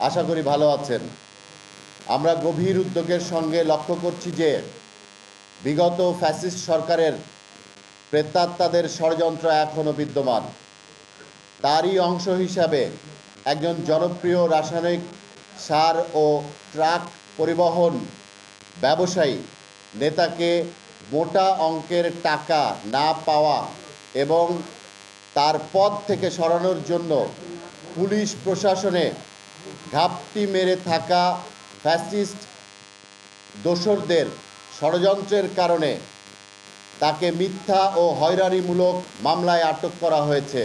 আশা করি ভালো আছেন। আমরা গভীর উদ্যোগের সঙ্গে লক্ষ্য করছি যে, বিগত ফ্যাসিস্ট সরকারের প্রেতাত্মাদের ষড়যন্ত্র এখনও বিদ্যমান। তারই অংশ হিসাবে একজন জনপ্রিয় রাসায়নিক সার ও ট্রাক পরিবহন ব্যবসায়ী নেতাকে মোটা অঙ্কের টাকা না পাওয়া এবং তার পদ থেকে সরানোর জন্য পুলিশ প্রশাসনে ঘাপটি মেরে থাকা ফ্যাসিস্ট দোসরদের ষড়যন্ত্রের কারণে তাকে মিথ্যা ও হয়রানিমূলক মামলায় আটক করা হয়েছে,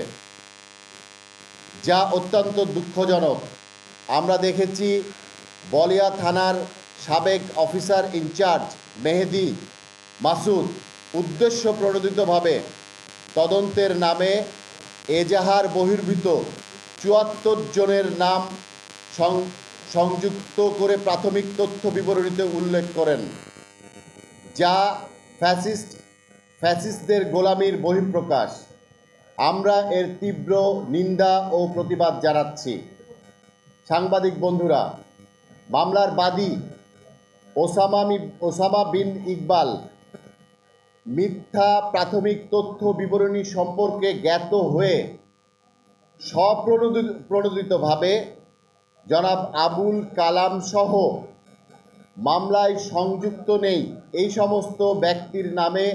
যা অত্যন্ত দুঃখজনক। আমরা দেখেছি বলিয়া থানার সাবেক অফিসার ইনচার্জ মেহেদি মাসুদ উদ্দেশ্য প্রণোদিতভাবে তদন্তের নামে এজাহার বহির্ভূত চুয়াত্তর জনের নাম সংযুক্ত করে প্রাথমিক তথ্য বিবরণীতে উল্লেখ করেন, যা ফ্যাসিস্ট, ফ্যাসিস্টদের গোলামির বহিঃপ্রকাশ। আমরা এর তীব্র নিন্দা ও প্রতিবাদ জানাচ্ছি। সাংবাদিক বন্ধুরা, মামলার বাদী ওসামা মি- ওসামা বিন ইকবাল মিথ্যা প্রাথমিক তথ্য বিবরণী সম্পর্কে জ্ঞাত হয়ে স্বপ্রণোদিত, প্রণোদিতভাবে জনাব আবুল কালাম সহ মামলায় সংযুক্ত নেই। এই সমস্ত ব্যক্তির নামে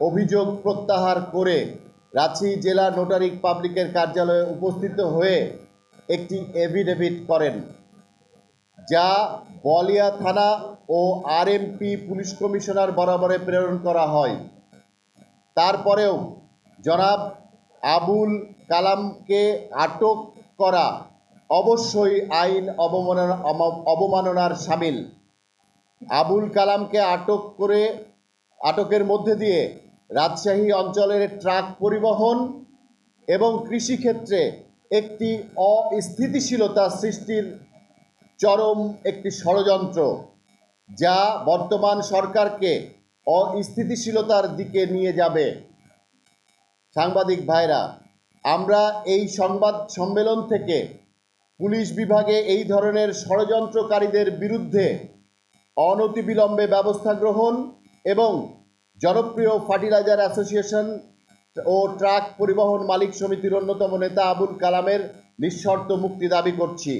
অভিযোগ প্রত্যাহার করে রাঁচি জেলা নোটারি পাবলিকের কার্যালয়ে উপস্থিত হয়ে একটি এফিডেভিট করেন, যা বলিয়া থানা ও আরএমপি পুলিশ কমিশনার বরাবরে প্রেরণ করা হয়। তারপরেও জনাব আবুল কালামকে আটক করা অবশ্যই আইন অবমাননা, অবমাননার সামিল। আবুল কালামকে আটক করে, আটকের মধ্যে দিয়ে রাজশাহী অঞ্চলের ট্রাক পরিবহন এবং কৃষিক্ষেত্রে একটি অস্থিতিশীলতা সৃষ্টির চরম একটি ষড়যন্ত্র, যা বর্তমান সরকারকে অস্থিতিশীলতার দিকে নিয়ে যাবে। সাংবাদিক ভাইরা, আমরা এই সংবাদ সম্মেলন থেকে পুলিশ বিভাগে এই ধরনের ষড়যন্ত্রকারীদের বিরুদ্ধে অনতিবিলম্বে ব্যবস্থা গ্রহণ এবং জনপ্রিয় ফার্টিলাইজার অ্যাসোসিয়েশন ও ট্রাক পরিবহন মালিক সমিতির অন্যতম নেতা আবুল কালামের নিঃশর্ত মুক্তি দাবি করছি।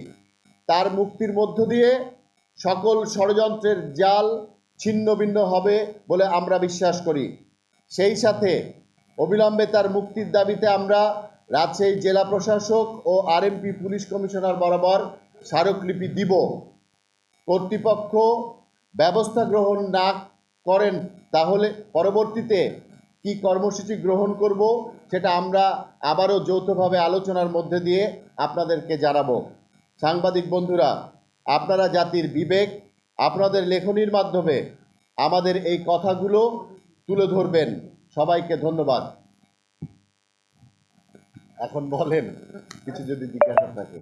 তার মুক্তির মধ্য দিয়ে সকল ষড়যন্ত্রের জাল ছিন্ন ভিন্ন হবে বলে আমরা বিশ্বাস করি। সেই সাথে অবিলম্বে তার মুক্তির দাবিতে আমরা রাজশাহী জেলা প্রশাসক ও আরএমপি পুলিশ কমিশনার বরাবর স্মারকলিপি দিব। কর্তৃপক্ষ ব্যবস্থা গ্রহণ না করেন, তাহলে পরবর্তীতে কি কর্মসূচি গ্রহণ করব সেটা আমরা আবারও যৌথভাবে আলোচনার মধ্যে দিয়ে আপনাদেরকে জানাব। সাংবাদিক বন্ধুরা, আপনারা জাতির বিবেক, আপনাদের লেখনির মাধ্যমে আমাদের এই কথাগুলো তুলে ধরবেন। সবাইকে ধন্যবাদ। এখন বলেন কিছু যদি জিজ্ঞাসা থাকে।